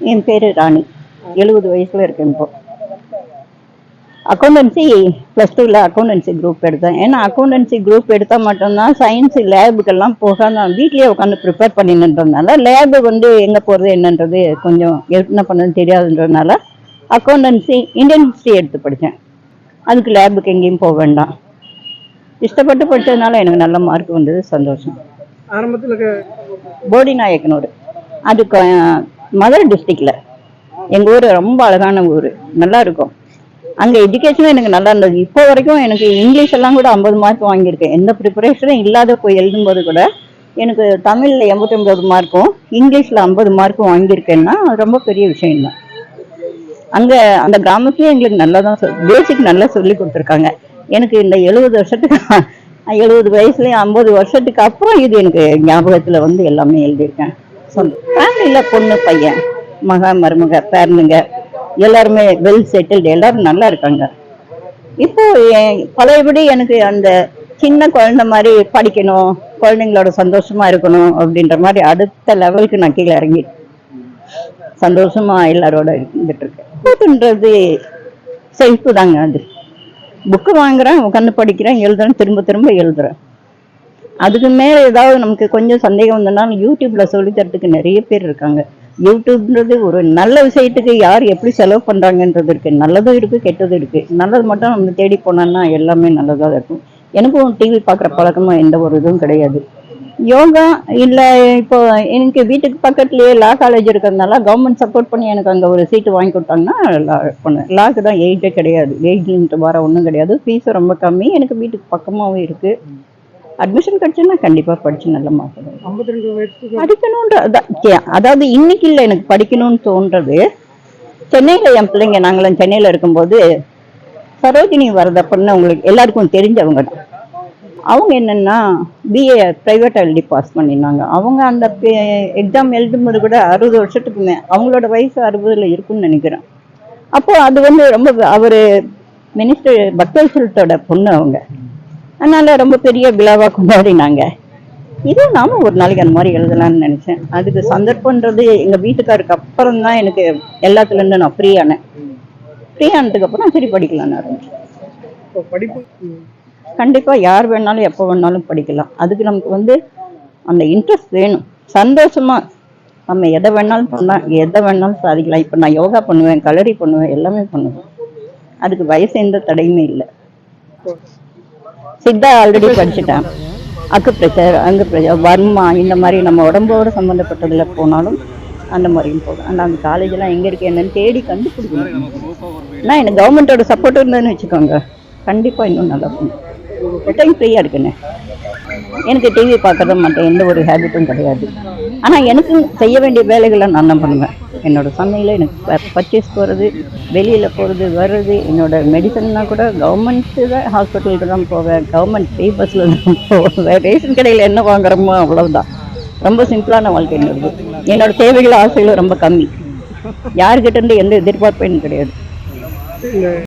என் பேர் ராணி. எழுபது வயசுல இருக்கேன் இப்போ. அக்கௌண்டன்சி ப்ளஸ் டூவில் அக்கௌண்டன்சி குரூப் எடுத்தேன். ஏன்னா அக்கௌண்டன்சி குரூப் எடுத்தால் மட்டும்தான் சயின்ஸ் லேபுக்கெல்லாம் போக நான் வீட்லேயே உட்காந்து ப்ரிப்பேர் பண்ணின்றதுனால லேபு வந்து எங்கே போகிறது என்னன்றது கொஞ்சம் என்ன பண்ணணும்னு தெரியாதுன்றதுனால அக்கௌண்டன்சி இந்தியன் ஹிஸ்ட்ரி எடுத்து படித்தேன். அதுக்கு லேபுக்கு எங்கேயும் போக வேண்டாம். இஷ்டப்பட்டு படித்ததுனால எனக்கு நல்ல மார்க் வந்தது சந்தோஷம். ஆரம்பத்தில் போடி நாயக்கனூர் அது கொ- மதுரை டிஸ்ட்ரிக்டில் எங்கள் ஊர் ரொம்ப அழகான ஊர். நல்லா இருக்கும். அங்கே எஜுகேஷனும் எனக்கு நல்லா இருந்தது. இப்போ வரைக்கும் எனக்கு இங்கிலீஷ் எல்லாம் கூட ஐம்பது மார்க் வாங்கியிருக்கேன். எந்த ப்ரிப்பரேஷனும் இல்லாத போய் எழுதும்போது கூட எனக்கு தமிழில் எண்பத்தொம்பது மார்க்கும் இங்கிலீஷில் ஐம்பது மார்க்கும் வாங்கியிருக்கேன்னா அது ரொம்ப பெரிய விஷயம் தான் அங்கே அந்த கிராமத்துலேயே எங்களுக்கு நல்லா தான் பேசிக் நல்லா சொல்லி கொடுத்துருக்காங்க. எனக்கு இந்த எழுபது வருஷத்துக்கு எழுபது வயசுலேயும் ஐம்பது வருஷத்துக்கு அப்புறம் இது எனக்கு ஞாபகத்தில் வந்து எல்லாமே எழுதியிருக்கேன். சொந்த ஃபேமிலியில் பொண்ணு பையன் மகா மருமக பேரனுங்க எல்லாருமே வெல் செட்டில்டு எல்லாரும் நல்லா இருக்காங்க. இப்போ என் பழையபடி எனக்கு அந்த சின்ன குழந்தை மாதிரி படிக்கணும் குழந்தைங்களோட சந்தோஷமா இருக்கணும் அப்படின்ற மாதிரி அடுத்த லெவலுக்கு நான் கீழே இறங்கி சந்தோஷமா எல்லாரோட இருந்துட்டு இருக்கேன். புக்குன்றது செல்ஃபு தாங்க அது. புக்கு வாங்குறேன் உட்காந்து படிக்கிறேன் எழுதுறேன் திரும்ப திரும்ப எழுதுறேன். அதுக்கு மேலே ஏதாவது நமக்கு கொஞ்சம் சந்தேகம் வந்தனாலும் யூடியூப்ல சொல்லி தரத்துக்கு நிறைய பேர் இருக்காங்க. யூடியூப்ன்றது ஒரு நல்ல விஷயத்துக்கு யார் எப்படி செலவு பண்ணுறாங்கன்றது இருக்குது நல்லதும் இருக்குது கெட்டதும் இருக்குது நல்லது மட்டும் நம்ம தேடி போனோம்னா எல்லாமே நல்லதாக இருக்கும். எனக்கும் டிவி பார்க்குற பழக்கமும் எந்த ஒரு இதுவும் கிடையாது. யோகா இல்லை இப்போ எனக்கு வீட்டுக்கு பக்கத்துலேயே லா காலேஜ் இருக்கிறதுனால கவர்மெண்ட் சப்போர்ட் பண்ணி எனக்கு அங்கே ஒரு சீட்டு வாங்கி கொடுத்தாங்கன்னா லா பண்ணேன் லாக்கு தான் எயிட்டே கிடையாது. எயிட் லிமிட் வர ஒன்றும் கிடையாது. ஃபீஸும் ரொம்ப கம்மி. எனக்கு வீட்டுக்கு பக்கமாகவும் இருக்குது அட்மிஷன் கிடைச்சுன்னா கண்டிப்பா படிச்சு நல்ல மார்க் ஐம்பத்தி ரெண்டு படிக்கணுன்ற அதாவது இன்னைக்கு இல்லை எனக்கு படிக்கணும்னு தோன்றது. சென்னையில் என் பிள்ளைங்க நாங்களாம் சென்னையில் இருக்கும்போது சரோஜினி வரதப்பன்னு உங்களுக்கு எல்லாருக்கும் தெரிஞ்சவங்க தான். அவங்க என்னன்னா பிஏ ப்ரைவேட் எழுதி பாஸ் பண்ணியிருந்தாங்க. அவங்க அந்த எக்ஸாம் எழுதும்போது கூட அறுபது வருஷத்துக்கு மே அவங்களோட வயசு அறுபதுல இருக்குன்னு நினைக்கிறேன். அப்போ அது வந்து ரொம்ப அவர் மினிஸ்டர் பக்தல் சுல்தோட பொண்ணு அவங்க. அதனால ரொம்ப பெரிய விழாவா கொண்டாடினாங்க. இது நாம ஒரு நாளைக்கு அந்த மாதிரி எழுதலாம்னு நினைச்சேன். அதுக்கு சந்தர்ப்பன்றது எங்க வீட்டுக்காருக்கு அப்புறம் தான் எனக்கு எல்லாத்துல இருந்து நான் ஃப்ரீ ஆனேன். ஃப்ரீ ஆனதுக்கு அப்புறம் சரி படிக்கலாம்னு ஆரம்பிச்சேன். படிப்பு? யார் வேணாலும் எப்போ வேணாலும் படிக்கலாம். அதுக்கு நமக்கு வந்து அந்த இன்ட்ரெஸ்ட் வேணும். சந்தோஷமா நம்ம எதை வேணாலும் பண்ணலாம். எதை வேணாலும் சாதிக்கலாம். இப்போ நான் யோகா பண்ணுவேன் கலரி பண்ணுவேன் எல்லாமே பண்ணுவேன். அதுக்கு வயசு எந்த தடையுமே இல்லை. சித்தா ஆல்ரெடி படிச்சுட்டேன் அக்கு பிரஷர் அங்கு பிரஷர் வர்மா இந்த மாதிரி நம்ம உடம்போட சம்மந்தப்பட்டதில் போனாலும் அந்த மாதிரியும் போகும். ஆனால் அந்த காலேஜெல்லாம் எங்கே இருக்கு என்னன்னு தேடி கண்டுபிடிக்கணும். ஆனால் எனக்கு கவர்மெண்ட்டோட சப்போர்ட் இருந்ததுன்னு வச்சுக்கோங்க. கண்டிப்பாக இன்னும் நல்லா இருக்கும் டைம் ஃப்ரீயாக இருக்குண்ணே எனக்கு டிவி பார்க்கறது மாட்டேன் எந்த ஒரு ஹேபிட்டும் கிடையாது. ஆனால் எனக்கு செய்ய வேண்டிய வேலைகளை நான் தான் பண்ணுவேன். என்னோடய சமையல எனக்கு பர்ச்சேஸ் போகிறது வெளியில் போகிறது வர்றது என்னோடய மெடிசன்னா கூட கவர்மெண்ட்டு தான் ஹாஸ்பிட்டலுக்கு தான் போவேன். கவர்மெண்ட் பே பஸ்ஸில் தான் போவேன். ரேஷன் கடையில் என்ன வாங்குறோமோ அவ்வளோதான் ரொம்ப சிம்பிளான வாழ்க்கை என்னோடது. என்னோட தேவைகள் ஆசைகளும் ரொம்ப கம்மி. யாருக்கிட்டேருந்து எந்த எதிர்பார்ப்பும் கிடையாது.